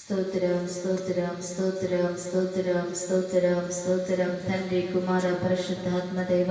స్తోత్రం స్తోత్రం స్తోత్రం స్తోత్రం స్తోత్రం స్తోత్రం. తండ్రి కుమార పరిశుద్ధాత్మ దేవ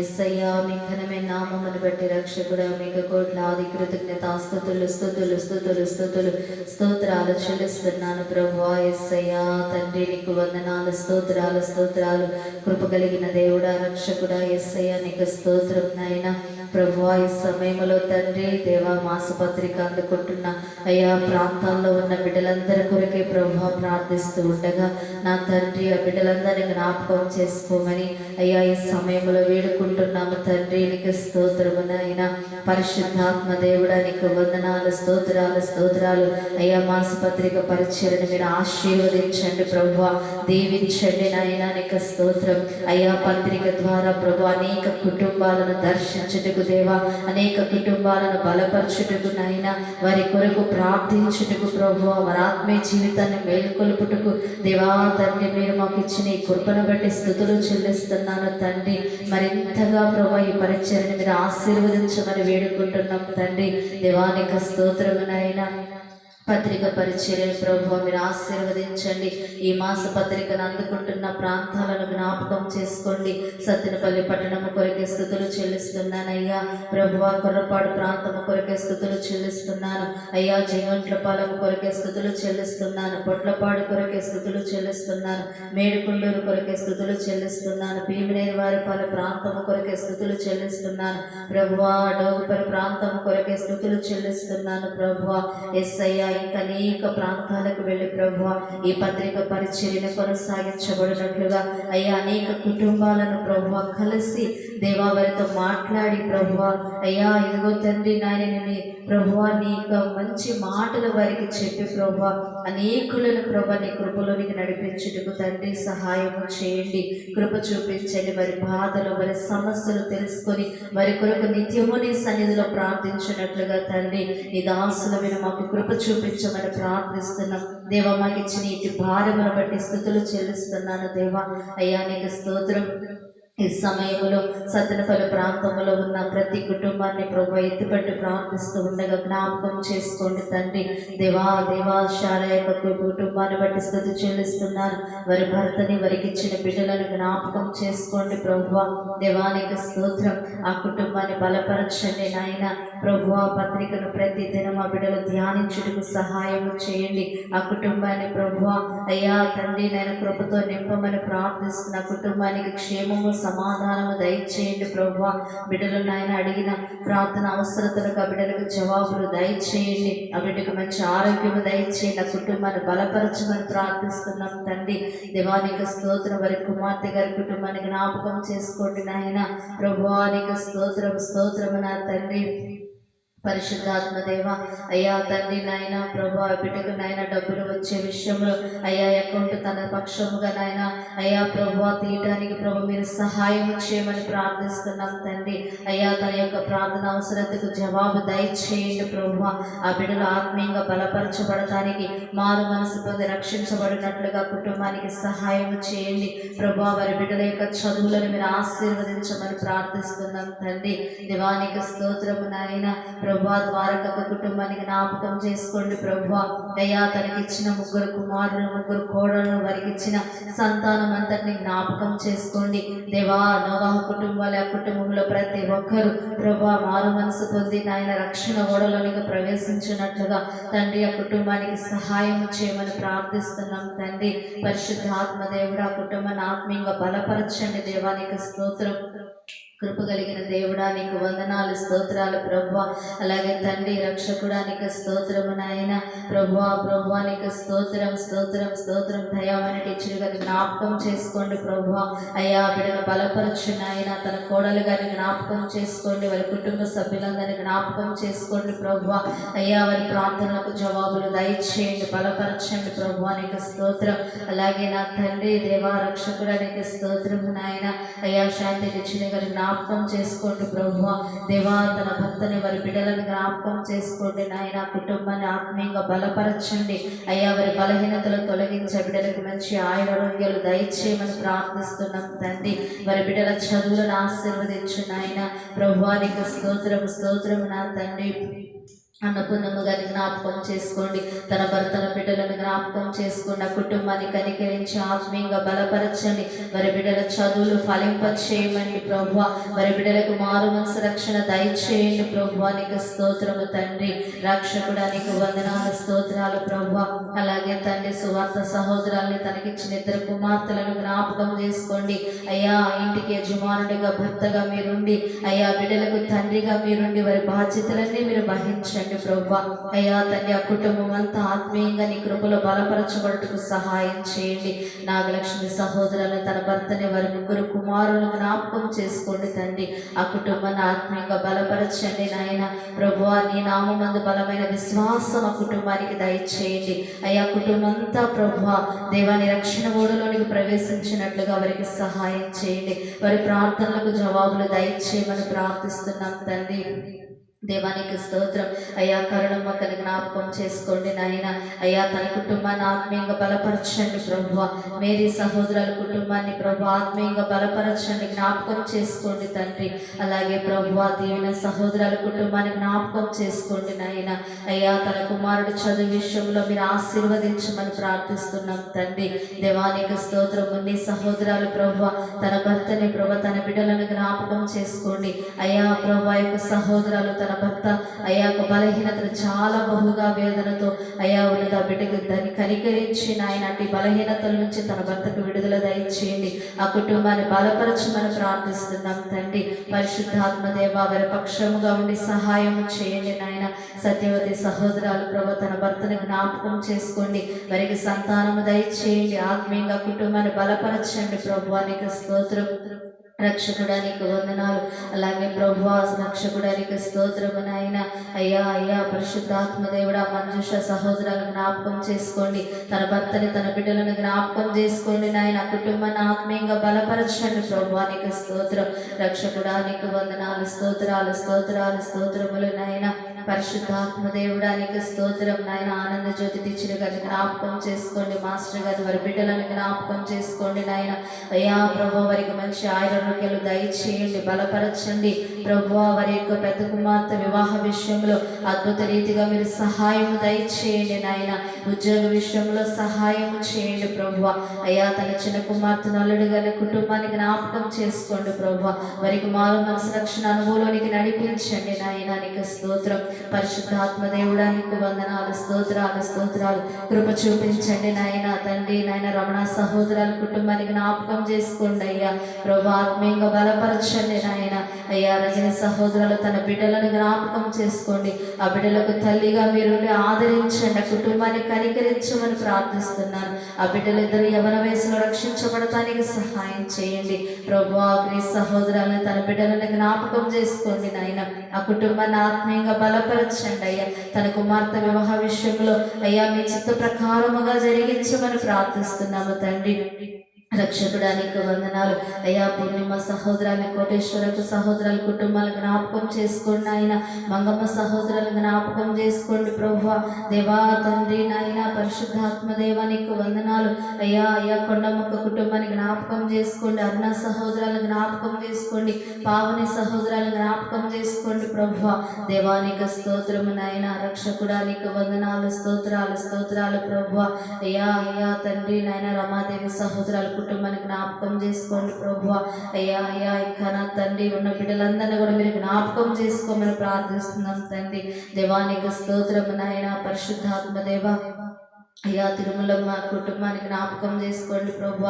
ఎస్సయ్యా మీ ఘనమైన నామమును బట్టి రక్షకుడు మీకు కోట్లాది కృతజ్ఞత స్థుతులు స్థుతులు స్థుతులు స్థుతులు. స్తోత్రాలు చెల్లిస్తున్నాను ప్రభు ఎస్సయ్యా తండ్రి నీకు వందనాలు స్తోత్రాలు స్తోత్రాలు. కృప కలిగిన దేవుడా రక్షకుడా ఎస్సయ్యా నీకు స్తోత్రం నాయన. ప్రభు ఈ సమయంలో తండ్రి దేవా మాసపత్రిక అందుకుంటున్న అయ్యా ప్రాంతాల్లో ఉన్న బిడ్డలందరూ కొరకే ప్రభా ప్రార్థిస్తూ ఉండగా నా తండ్రి ఆ బిడ్డలందరినీ జ్ఞాపకం చేసుకోమని అయ్యా ఈ సమయంలో వేడుకుంటున్నాము తండ్రి నీకు స్తోత్రము నాయన. పరిశుద్ధాత్మ దేవుడా నీకు వందనాలు స్తోత్రాలు స్తోత్రాలు. అయ్యా మాసపత్రిక పరిచయని మీరు ఆశీర్వదించండి ప్రభు దీవించండి నాయన నీకు స్తోత్రం. అయ్యా పత్రిక ద్వారా ప్రభు అనేక కుటుంబాలను దర్శించుటకు దేవా అనేక కుటుంబాలను బలపరచుటకు నాయన. వారి కొరకు ప్రార్థించుటకు ప్రభు వారి ఆత్మీయ జీవితాన్ని మేలుకొలుపుటకు దేవా తండ్రి మీరు మాకు ఇచ్చిన ఈ కృపను బట్టి స్థుతులు చెల్లిస్తున్నాను తండ్రి. మరింతగా ప్రభా ఈ పరిచయని మీరు ఆశీర్వదించమని వేడుకుంటున్నాం తండ్రి. దేవానికి స్తోత్రమునైనా. పత్రిక పరిచర్య ప్రభు మీరు ఆశీర్వదించండి. ఈ మాస పత్రికను అందుకుంటున్న ప్రాంతాలను జ్ఞాపకం చేసుకోండి. సత్తినపల్లి పట్టణము కొరికే స్థుతులు చెల్లిస్తున్నానయ్యా. ప్రభు కొర్రపాడు ప్రాంతము కొరకే స్థుతులు చెల్లిస్తున్నాను. అయ్యా జయవంట్లపాలెం కొరకే స్థుతులు చెల్లిస్తున్నాను. పొట్లపాడు కొరకే స్థుతులు చెల్లిస్తున్నాను. మేడుకొండూరు కొరికే స్థుతులు చెల్లిస్తున్నాను. భీమినేని వారిపాలెం ప్రాంతము కొరకే స్థుతులు చెల్లిస్తున్నాను. ప్రభువా డోగుపరి ప్రాంతము కొరకే స్థుతులు చెల్లిస్తున్నాను. ప్రభువా అయ్యా ఇంకా అనేక ప్రాంతాలకు వెళ్ళి ప్రభు ఈ పత్రిక పరిచర్యను కొనసాగించబడినట్లుగా అయ్యా అనేక కుటుంబాలను ప్రభు కలిసి దేవా వారితో మాట్లాడి ప్రభు అయ్యా ఇదిగో తండ్రి నాయనని ప్రభు నీ యొక్క మంచి మాటలు వారికి చెప్పి ప్రభు అనేకులను ప్రభు నీ కృపలోనికి నడిపించుటకు తండ్రి సహాయం చేయండి. కృప చూపించండి వారి బాధలు వారి సమస్యలు తెలుసుకొని వారి కొరకు నిత్యము నీ సన్నిధిలో ప్రార్థించినట్లుగా తండ్రి నీ దాసుల మీద మాకు కృప చూపించమని ప్రార్థిస్తున్నాం. దేవ మాకు ఇచ్చిన ఇటు భారమును బట్టి స్థుతులు చెల్లిస్తున్నాను దేవా. అయ్యా నీకు స్తోత్రం. ఈ సమయంలో సత్తనపల్లి ప్రాంతంలో ఉన్న ప్రతి కుటుంబాన్ని ప్రభు ఎత్తుపట్టి ప్రార్థిస్తూ ఉండగా జ్ఞాపకం చేసుకోండి తండ్రి. దేవా దేవా శాల యొక్క కుటుంబాన్ని బట్టి స్థుతి చెల్లిస్తున్నారు. వారి భర్తని వారికి ఇచ్చిన బిడ్డలను జ్ఞాపకం చేసుకోండి ప్రభు. దేవానికి స్తోత్రం. ఆ కుటుంబాన్ని బలపరచండి నాయన. ప్రభు ఆ పత్రికను ప్రతి దినం ఆ బిడ్డలు ధ్యానించుటకు సహాయం చేయండి. ఆ కుటుంబాన్ని ప్రభు అయ్యా తండ్రి నేను కృపతో నింపమని ప్రార్థిస్తున్న కుటుంబానికి క్షేమము సమాధానము దయచేయండి ప్రభు బిడ్డలు నాయన అడిగిన ప్రార్థన అవసరతలకు ఆ బిడ్డలకు జవాబులు దయచేయండి. ఆ బిడ్డకు మంచి ఆరోగ్యము దయచేయండి. ఆ కుటుంబాన్ని బలపరచమని ప్రార్థిస్తున్నాం తండ్రి. దేవానికి స్తోత్రం. వారి కుమార్తె గారి కుటుంబాన్ని జ్ఞాపకం చేసుకోండి నాయన. ప్రభువానికి స్తోత్రం స్తోత్రము నా తండ్రి. పరిశుద్ధాత్మ దేవ అయ్యా తండ్రి నాయన ప్రభా బిడ్డకు నాయన డబ్బులు వచ్చే విషయంలో అయ్యా అకౌంట్ తన పక్షముగా నాయన అయ్యా ప్రభా తీయటానికి ప్రభు మీరు సహాయం చేయమని ప్రార్థిస్తున్నాం తండ్రి. అయ్యా తన యొక్క ప్రార్థన అవసరతకు జవాబు దయచేయండి ప్రభు. ఆ బిడ్డలు ఆత్మీయంగా బలపరచబడటానికి మారు మనసు పొంది రక్షించబడినట్లుగా కుటుంబానికి సహాయం చేయండి. ప్రభా వారి బిడ్డల యొక్క చదువులను మీరు ఆశీర్వదించమని ప్రార్థిస్తున్నాం తండ్రి. దివానికి స్తోత్రము నాయన. ప్రభా ద్వారక కుటుంబానికి జ్ఞాపకం చేసుకోండి ప్రభా. అయ్యా తనకి ఇచ్చిన ముగ్గురు కుమారులు ముగ్గురు కోడలను వారికి ఇచ్చిన సంతానం అంతటిని జ్ఞాపకం చేసుకోండి. దేవా నోవాహ కుటుంబాల ఆ కుటుంబంలో ప్రతి ఒక్కరు ప్రభా మారు మనసు పొంది నాయన రక్షణ ఓడలోనికి ప్రవేశించినట్లుగా తండ్రి ఆ కుటుంబానికి సహాయం చేయమని ప్రార్థిస్తున్నాం తండ్రి. పరిశుద్ధాత్మ దేవుడు ఆ కుటుంబాన్ని ఆత్మీయంగా బలపరచండి దేవానికి స్తోత్రం. కృప కలిగిన దేవుడా నీకు వందనాలు స్తోత్రాలు ప్రభు. అలాగే తండ్రి రక్షకుడా నీకు స్తోత్రము నాయన. ప్రభు ప్రభు నీకు స్తోత్రం స్తోత్రం స్తోత్రం. దయామని టీచర్గా గారి జ్ఞాపకం చేసుకోండి ప్రభు. అయ్యా బిడ్డను బలపరచు నాయన. తన కోడలు గారిని జ్ఞాపకం చేసుకోండి. వారి కుటుంబ సభ్యులందరినీ జ్ఞాపకం చేసుకోండి ప్రభు. అయ్యా వారి ప్రార్థనలకు జవాబులు దయచేయండి బలపరచండి ప్రభు. నీకు స్తోత్రం. అలాగే నా తండ్రి దేవా రక్షకుడా నీకు స్తోత్రము నాయన. అయ్యా శాంతి తెచ్చిన గారి జ్ఞాపకం చేసుకోండి ప్రభు. దేవా తన భర్తని వారి బిడ్డలను జ్ఞాపకం చేసుకోండి నాయన. కుటుంబాన్ని ఆత్మీయంగా బలపరచండి. అయ్యా వారి బలహీనతలు తొలగించే బిడ్డలకు మంచి ఆయురోగ్యాలు దయచేయమని ప్రార్థిస్తున్నాం తండ్రి. వారి బిడ్డల చదువులను ఆశీర్వదించు నాయన. ప్రభువానికి స్తోత్రం స్తోత్రం నా తండ్రి. అన్నపూర్ణమ్మ గారిని జ్ఞాపకం చేసుకోండి. తన భర్తల బిడ్డలను జ్ఞాపకం చేసుకోండి ఆ కుటుంబాన్ని కనికరించి ఆత్మీయంగా బలపరచండి. మరి బిడ్డల చదువులు ఫలింప చేయమండి ప్రభు మరి బిడ్డలకు మారు మనసు రక్షణ దయచేయండి ప్రభు నీకు స్తోత్రము తండ్రి. రక్షకుడా నీకు వందనాలు స్తోత్రాలు ప్రభు అలాగే తండ్రి సువార్త సహోదరాల్ని తనకిచ్చిన ఇద్దరు కుమార్తెలను జ్ఞాపకం చేసుకోండి. అయ్యా ఆ ఇంటికి యజమానుడిగా భర్తగా మీరుండి అయ్యా బిడ్డలకు తండ్రిగా మీరుండి వారి బాధ్యతలన్నీ మీరు వహించండి. ప్రభు అయ్యా తండ్రి ఆ కుటుంబం అంతా ఆత్మీయంగా నీ కృపలో బలపరచబడుటకు సహాయం చేయండి. నాగలక్ష్మి సహోదరులను తన భర్తని వారి ముగ్గురు కుమారులను జ్ఞాపకం చేసుకోండి తండ్రి. ఆ కుటుంబాన్ని ఆత్మీయంగా బలపరచండి నాయన. ప్రభు నీ నామందు బలమైన విశ్వాసం ఆ కుటుంబానికి దయచేయండి. అయ్యా కుటుంబం అంతా ప్రభు దేవాని రక్షణ ఓడలోనికి ప్రవేశించినట్లుగా వారికి సహాయం చేయండి. వారి ప్రార్థనలకు జవాబులు దయచేయమని ప్రార్థిస్తున్నాం తండ్రి. దేవానికి స్తోత్రం. అయ్యా కరుణమ్మకని జ్ఞాపకం చేసుకోండి నాయన. అయ్యా తన కుటుంబాన్ని ఆత్మీయంగా బలపరచండి ప్రభు మేరీ సహోదరుల కుటుంబాన్ని ప్రభు ఆత్మీయంగా బలపరచండి జ్ఞాపకం చేసుకోండి తండ్రి. అలాగే ప్రభు దీవెన సహోదరుల కుటుంబాన్ని జ్ఞాపకం చేసుకోండి నాయన. అయ్యా తన కుమారుడు చదువు విషయంలో మీరు ఆశీర్వదించమని ప్రార్థిస్తున్నాం తండ్రి. దేవానికి స్తోత్రం నీ సహోదరాలు ప్రభు తన భర్తని ప్రభు తన బిడ్డలను జ్ఞాపకం చేసుకోండి. అయ్యా ప్రభు యొక్క సహోదరాలు తన భర్త అయ్యా ఒక బలహీనతలు చాలా బహుగా వేదనతో అయ్యా ఉన్నది ఆ బిడ్డకు దాన్ని కనికరించి నాయన అట్టి బలహీనతల నుంచి తన భర్తకు విడుదల దయచేయండి. ఆ కుటుంబాన్ని బలపరచమని ప్రార్థిస్తున్నాం తండ్రి. పరిశుద్ధాత్మదేవ వారి పక్షముగా ఉండి సహాయం చేయండి నాయన. సత్యవతి సహోదరాలు ప్రభు తన భర్తను జ్ఞాపకం చేసుకోండి. వారికి సంతానము దయచేయండి. ఆత్మీయంగా కుటుంబాన్ని బలపరచండి. ప్రభు అనేక స్తోత్రం. రక్షకుడానికి వందనాలు. అలాగే ప్రభు రక్షకుడానికి స్తోత్రము నాయన. అయ్యా అయ్యా పరిశుద్ధాత్మ దేవుడా మంజుష సహోదరులను జ్ఞాపకం చేసుకోండి. తన భర్తని తన బిడ్డలను జ్ఞాపకం చేసుకోండి నాయన. కుటుంబాన్ని ఆత్మీయంగా బలపరచండి ప్రభువానికి స్తోత్రం. రక్షకుడానికి వందనాలు స్తోత్రాలు స్తోత్రాలు స్తోత్రములు నాయన. పరిశుద్ధాత్మదేవుడానికి స్తోత్రం నాయన ఆనంద జ్యోతి టీచర్ గారి జ్ఞాపకం చేసుకోండి. మాస్టర్ గారు వారి బిడ్డలను జ్ఞాపకం చేసుకోండి నాయన. అయ్యా ప్రభు వారికి మంచి ఆరోగ్యాలు దయచేయండి బలపరచండి. ప్రభు వారి యొక్క పెద్ద కుమార్తె వివాహ విషయంలో అద్భుత రీతిగా మీరు సహాయం దయచేయండి నాయన. ఉద్యోగ విషయంలో సహాయం చేయండి ప్రభు. అయ్యా తన చిన్న కుమార్తె నల్లుడు గారి కుటుంబాన్ని జ్ఞాపకం చేసుకోండి ప్రభు. వారికి మారు మనసు రక్షణ అనుభవంలోనికి నడిపించండి నాయన. నీకు స్తోత్రం. పరిశుద్ధాత్మ దేవుడానికి వందనాలు స్తోత్రాలు స్తోత్రాలు. కృప చూపించండి నాయన తండ్రి నాయన రమణ సహోదరాల కుటుంబానికి జ్ఞాపకం చేసుకోండి అయ్యా. ప్రభు ఆత్మీయంగా బలపరచండి నాయన. అయ్యా రజన సహోదరులు తన బిడ్డలను జ్ఞాపకం చేసుకోండి. ఆ బిడ్డలకు తల్లిగా మీరు ఆదరించండి. ఆ కుటుంబాన్ని కనికరించమని ప్రార్థిస్తున్నాను. ఆ బిడ్డలిద్దరు యవన వయసులో రక్షించబడటానికి సహాయం చేయండి. ప్రభు ఆ సహోదరాలను తన బిడ్డలను జ్ఞాపకం చేసుకోండి నాయన. ఆ కుటుంబాన్ని ఆత్మీయంగా బల బలపరచండి అయ్యా. తన కుమార్తె వివాహ విషయంలో అయ్యా మీ చిత్త ప్రకారముగా జరిగించమని ప్రార్థిస్తున్నాము తండ్రి. రక్షకుడానికి వందనాలు. అయ్యా పూర్ణిమ సహోదరాన్ని కోటేశ్వరకు సహోదరుల కుటుంబాల జ్ఞాపకం చేసుకోండి ఆయన మంగమ్మ సహోదరుల జ్ఞాపకం చేసుకోండి ప్రభు దేవా తండ్రి నాయన పరిశుద్ధాత్మ దేవానికి వందనాలు. అయ్యా అయ్యా కొండమ్మక్క కుటుంబాన్ని జ్ఞాపకం చేసుకోండి. అన్న సహోదరాలు జ్ఞాపకం చేసుకోండి. పావని సహోదరాలు జ్ఞాపకం చేసుకోండి ప్రభు దేవానికి స్తోత్రము నాయన. రక్షకుడానికి వందనాలు. స్తోత్రాలు స్తోత్రాలు ప్రభు అయ్యా అయ్యా తండ్రి నాయన రమాదేవి సహోదరాలు కుటుంబాన్ని జ్ఞాపకం చేసుకోండి ప్రభు అయ్యా అయ్యా ఇక్కడ నా తండ్రి ఉన్న బిడ్డలందరినీ కూడా మీరు జ్ఞాపకం చేసుకోమని ప్రార్థిస్తున్నాం తండ్రి. దేవానికి స్తోత్రం నాయన పరిశుద్ధాత్మ దేవ. అయ్యా తిరుమలమ్మ కుటుంబానికి జ్ఞాపకం చేసుకోండి ప్రభు.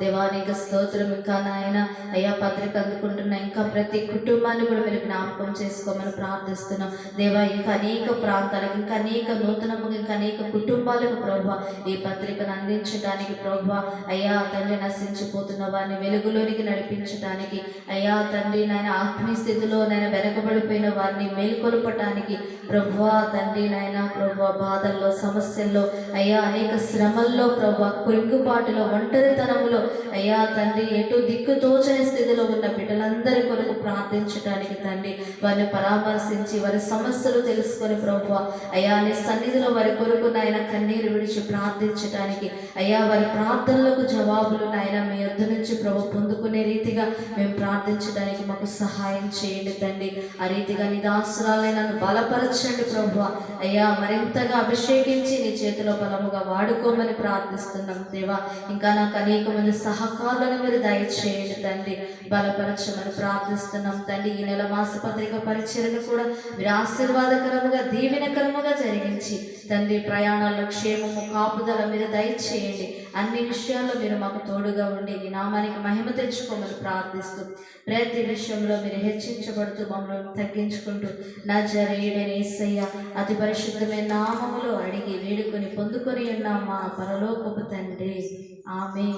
దేవానికి స్తోత్రం ఇంకా నాయన. అయ్యా పత్రిక అందుకుంటున్న ఇంకా ప్రతి కుటుంబాన్ని కూడా మీరు జ్ఞాపకం చేసుకోమని ప్రార్థిస్తున్నాం. దేవా ఇంకా అనేక ప్రాంతాలకు ఇంకా అనేక నూతనముగా ఇంకా అనేక కుటుంబాలకు ప్రభు ఈ పత్రికను అందించడానికి ప్రభు. అయ్యా తండ్రి నశించిపోతున్న వారిని వెలుగులోనికి నడిపించడానికి అయ్యా తండ్రి నాయన ఆత్మీయ స్థితిలో నాయన వెనకబడిపోయిన వారిని మేల్కొల్పటానికి. ప్రభు తండ్రి నాయన ప్రభు బాధల్లో సమస్యల్లో అయ్యా అయ్యా అనేక శ్రమల్లో ప్రభా కురింకుపాటులో ఒంటరితనములో అయ్యా తండ్రి ఎటు దిక్కు తోచని స్థితిలో ఉన్న బిడ్డలందరి కొరకు ప్రార్థించడానికి తండ్రి వారిని పరామర్శించి వారి సమస్యలు తెలుసుకొని ప్రభు అయ్యా నీ సన్నిధిలో వారి కొరకు నాయన కన్నీరు విడిచి ప్రార్థించడానికి అయ్యా వారి ప్రార్థనలకు జవాబులు నాయన మీ యొద్ నుంచి ప్రభు పొందుకునే రీతిగా మేము ప్రార్థించడానికి మాకు సహాయం చేయండి తండ్రి. ఆ రీతిగా నీ దాసురాలైన నన్ను బలపరచండి ప్రభు. అయ్యా మరింతగా అభిషేకించి నీ చేతిలో బలముగా వాడుకోమని ప్రార్థిస్తున్నాం దేవా. ఇంకా నాకు అనేక మంది సహకారులను మీరు దయచేయండి తండ్రి. బలపరచమని ప్రార్థిస్తున్నాం తండ్రి. ఈ నెల మాసపత్రిక పరిచయను కూడా మీరు ఆశీర్వాదకరముగా దీవెనకరముగా జరిగించి తండ్రి ప్రయాణాల్లో క్షేమము కాపుదల మీరు దయచేయండి. అన్ని విషయాల్లో మీరు మాకు తోడుగా ఉండి ఈ నామానికి మహిమ తెచ్చుకోమని ప్రార్థిస్తూ ప్రతి విషయంలో మీరు హెచ్చించబడుతూ మమ్మల్ని తగ్గించుకుంటూ నా జరేడని ఏసయ్య అతి పరిశుద్ధమైన నామములో అడిగి వేడుకొని పొందుకొని ఉన్నాం మా పరలోకపు తండ్రి. ఆమె